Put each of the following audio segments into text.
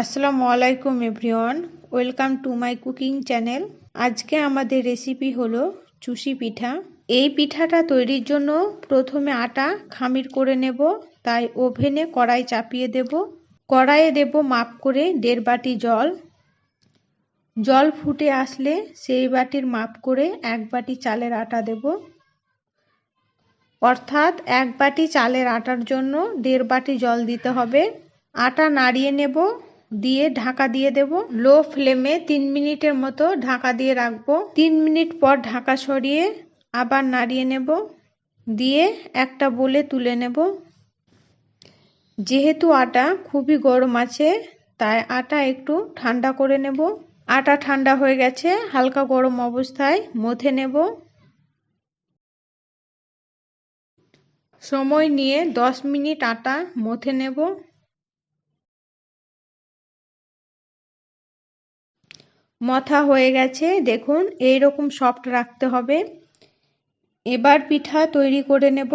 আসসালামু আলাইকুম everyone, welcome to my cooking channel. আজকে আমাদের রেসিপি হলো চুষি পিঠা। এই পিঠাটা তৈরির জন্য প্রথমে আটা খামির করে নেব, তাই ওভেনে কড়াই চাপিয়ে দেব। কড়াইয়ে দেব মাপ করে দেড় বাটি জল। জল ফুটে আসলে সেই বাটির মাপ করে এক বাটি চালের আটা দেব। অর্থাৎ এক বাটি চালের আটার জন্য দেড় বাটি জল দিতে হবে। আটা নাড়িয়ে নেব দিয়ে ঢাকা দিয়ে দেব। লো ফ্লেমে তিন মিনিটের মতো ঢাকা দিয়ে রাখব। তিন মিনিট পর ঢাকা সরিয়ে আবার নাড়িয়ে নেব। দিয়ে একটা বলে তুলে নেব। যেহেতু আটা খুবই গরম আছে, তাই আটা একটু ঠান্ডা করে নেব। আটা ঠান্ডা হয়ে গেছে, হালকা গরম অবস্থায় মথে নেব। সময় নিয়ে দশ মিনিট আটা মথে নেব। মথা হয়ে গেছে। দেখুন এই রকম সফট রাখতে হবে। এবার পিঠা তৈরি করে নেব।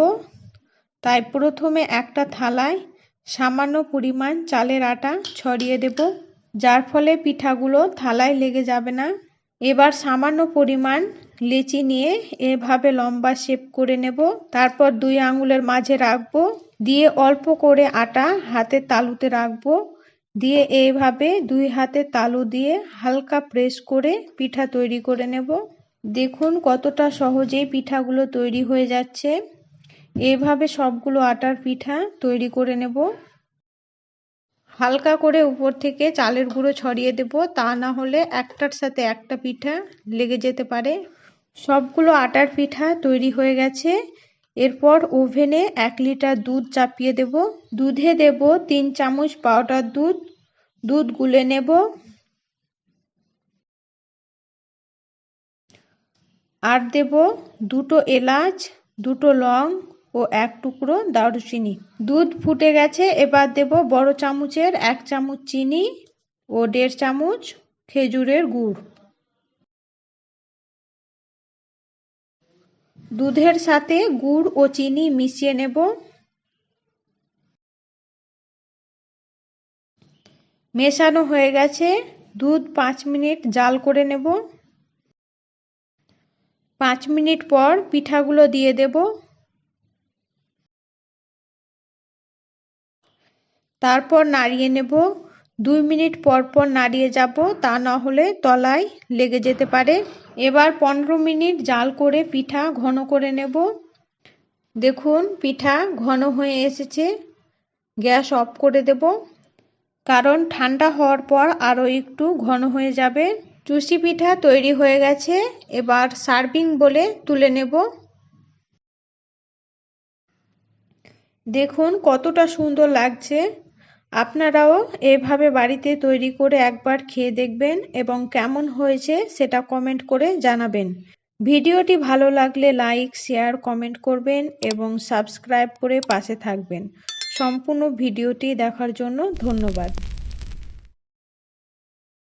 তাই প্রথমে একটা থালায় সামান্য পরিমাণ চালের আটা ছড়িয়ে দেব, যার ফলে পিঠাগুলো থালায় লেগে যাবে না। এবার সামান্য পরিমাণ লেচি নিয়ে এভাবে লম্বা শেপ করে নেব। তারপর দুই আঙুলের মাঝে রাখব। দিয়ে অল্প করে আটা হাতের তালুতে রাখব। দিয়ে এইভাবে দুই হাতে তালু দিয়ে হালকা প্রেস করে পিঠা তৈরি করে নেব। দেখুন কতটা সহজেই পিঠাগুলো তৈরি হয়ে যাচ্ছে। এইভাবে সবগুলো আটার পিঠা তৈরি করে নেব। হালকা করে উপর থেকে চালের গুঁড়ো ছড়িয়ে দেব। তা না হলে একটার সাথে একটা পিঠা লেগে যেতে পারে। সবগুলো আটার পিঠা তৈরি হয়ে গেছে। এরপর ওভেনে এক লিটার দুধ চাপিয়ে দেব। দুধে দেব তিন চামচ পাউডার দুধ। দুধ গুলে নেব। আর দেব দুটো এলাচ, দুটো লং ও এক টুকরো দারুচিনি। দুধ ফুটে গেছে, এবার দেব বড় চামচের এক চামচ চিনি ও দেড় চামচ খেজুরের গুড়। দুধের সাথে গুড় ও চিনি মিশিয়ে নেব। মেশানো হয়ে গেছে। দুধ পাঁচ মিনিট জাল করে নেব। পাঁচ মিনিট পর পিঠাগুলো দিয়ে দেব। তারপর নাড়িয়ে নেব। দুই মিনিট পর পর নাড়িয়ে যাব, তা না হলে তলায় লেগে যেতে পারে। এবার পনেরো মিনিট জাল করে পিঠা ঘন করে নেব। দেখুন, পিঠা ঘন হয়ে এসেছে। গ্যাস অফ করে দেব। কারণ ঠান্ডা হওয়ার পর আরও একটু ঘন হয়ে যাবে। চুষি পিঠা তৈরি হয়ে গেছে। এবার সার্ভিং বলে তুলে নেব। দেখুন, কতটা সুন্দর লাগছে। আপনারাও এভাবে বাড়িতে তৈরি করে একবার খেয়ে দেখবেন এবং কেমন হয়েছে সেটা কমেন্ট করে জানাবেন। ভিডিওটি ভালো লাগলে লাইক শেয়ার কমেন্ট করবেন এবং সাবস্ক্রাইব করে পাশে থাকবেন। সম্পূর্ণ ভিডিওটি দেখার জন্য ধন্যবাদ।